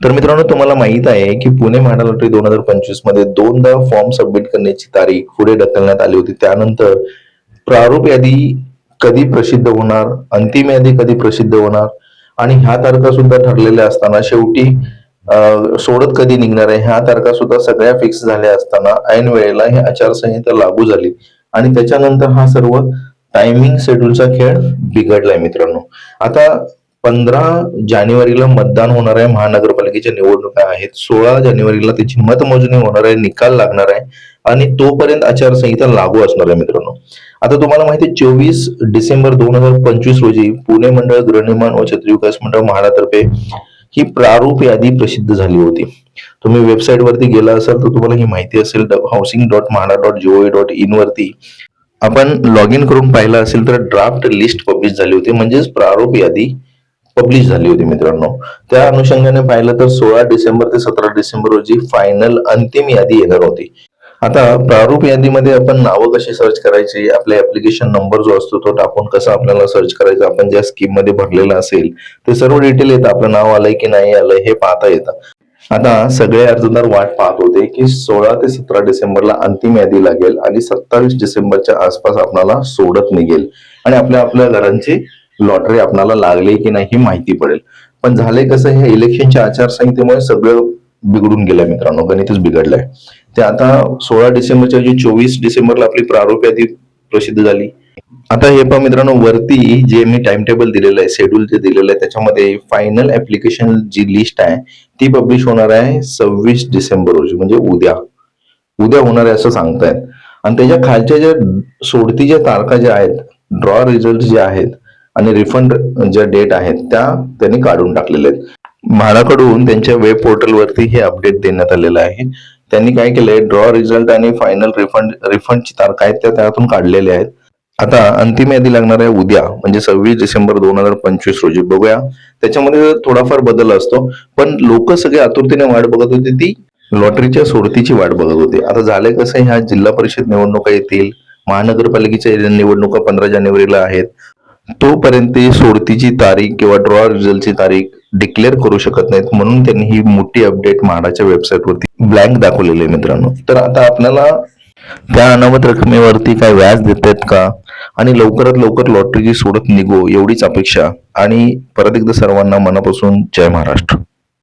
तर मित्रांनो तुम्हाला माहीत आहे की पुणे म्हाडा लॉटरी दोन हजार पंचवीसमध्ये दोनदा फॉर्म सबमिट करण्याची तारीख पुढे ढकलण्यात आली होती. त्यानंतर प्रारूप यादी कधी प्रसिद्ध होणार अंतिम यादी कधी प्रसिद्ध होणार आणि ह्या तारखा सुद्धा ठरलेल्या असताना शेवटी सोडत कधी निघणार आहे ह्या तारखा सुद्धा सगळ्या फिक्स झाल्या असताना ऐन वेळेला ही आचारसंहिता लागू झाली. आणि त्याच्यानंतर हा सर्व टायमिंग शेड्यूलचा खेळ बिघडलाय मित्रांनो. आता पंधरा जानेवारीला मतदान होणार आहे. महानगरपालिकेच्या निवडणुका आहेत. सोळा जानेवारीला त्याची मतमोजणी होणार आहे. निकाल लागणार आहे. आणि तोपर्यंत आचारसंहिता लागू असणार आहे मित्रांनो. आता तुम्हाला माहिती आहे चोवीस डिसेंबर दोन हजार पंचवीस रोजी पुणे मंडळ गृहनिर्माण व क्षेत्र विकास मंडळ म्हाडातर्फे ही प्रारूप यादी प्रसिद्ध झाली होती. तुम्ही वेबसाईट वरती गेला असाल तर तुम्हाला ही माहिती असेल. Housing dot MHADA dot G O V dot in वरती. आपण लॉग इन करून पाहिलं असेल तर ड्राफ्ट लिस्ट पब्लिश झाली होती. म्हणजेच प्रारूप यादी पब्लिश झाली होती मित्रांनो. त्या अनुषंगाने पाहिलं तर सोळा डिसेंबर ते सतरा डिसेंबर रोजी फायनल अंतिम यादी येणार होती. आता प्रारूप यादीमध्ये आपण नावं कशी सर्च करायची आपल्या ऍप्लिकेशन नंबर जो असतो तो टाकून कसा आपल्याला सर्च करायचा आपण ज्या स्कीममध्ये भरलेलं असेल ते सर्व डिटेल येतं आपलं नाव आलंय की नाही आलंय हे पाहता येतं. आता सगळे अर्जदार वाट पाहत होते की सोळा ते सतरा डिसेंबरला अंतिम यादी लागेल आणि सत्तावीस डिसेंबरच्या आसपास आपल्याला सोडत निघेल. आणि आपल्या आपल्या घरांची लॉटरी आपल्याला लागली की नाही ही माहिती पडेल. पण झालंय कसं हे इलेक्शनच्या आचारसंहितेमुळे सगळं बिघडून गेलंय मित्रांनो गणितच बिघडलंय. ते आता सोळा डिसेंबरच्या जी चोवीस डिसेंबरला आपली प्रारूप यादी प्रसिद्ध झाली. आता हे पहा मित्रांनो वरती जे मी टाइम टेबल दिलेलं आहे शेड्यूल जे दिलेलं आहे त्याच्यामध्ये फायनल ऍप्लिकेशन जी लिस्ट आहे ती पब्लिश होणार आहे सव्वीस डिसेंबर रोजी म्हणजे उद्या. उद्या होणार आहे असं सांगतायत. आणि त्याच्या खालच्या ज्या सोडतीच्या तारखा ज्या आहेत ड्रॉ रिझल्ट जे आहेत आणि रिफंड ज्या डेट आहेत त्या त्यांनी काढून टाकलेल्या आहेत. म्हाडाकडून त्यांच्या वेब पोर्टलवरती हे अपडेट देण्यात आलेलं आहे. त्यांनी काय केलंय ड्रॉ रिझल्ट आणि फायनल रिफंड रिफंडची तारखा आहेत त्या त्यातून काढलेल्या आहेत. आता अंतिम यादी लागणार आहे उद्या म्हणजे सव्वीस डिसेंबर दोन हजार पंचवीस रोजी. बघूया. त्याच्यामध्ये थोडाफार बदल असतो पण लोक सगळे आतुरतेने वाट बघत होते ती लॉटरीच्या सोडतीची वाट बघत होते. आता झालंय कसं ह्या जिल्हा परिषद निवडणुका येतील महानगरपालिकेच्या निवडणुका पंधरा जानेवारीला आहेत. तोपर्यंत सोडतीची तारीख किंवा ड्रॉ रिझल्टची तारीख डिक्लेअर करू शकत नाहीत. म्हणून त्यांनी ही मोठी अपडेट म्हाडाच्या वेबसाईटवरती ब्लँक दाखवलेली आहे मित्रांनो. तर आता आपल्याला त्या अनामत रकमेवरती काय व्याज देतात का? आणि लवकरात लवकर लॉटरीची सोडत निघो एवढीच अपेक्षा. आणि परत एकदा सर्वांना मनापासून जय महाराष्ट्र.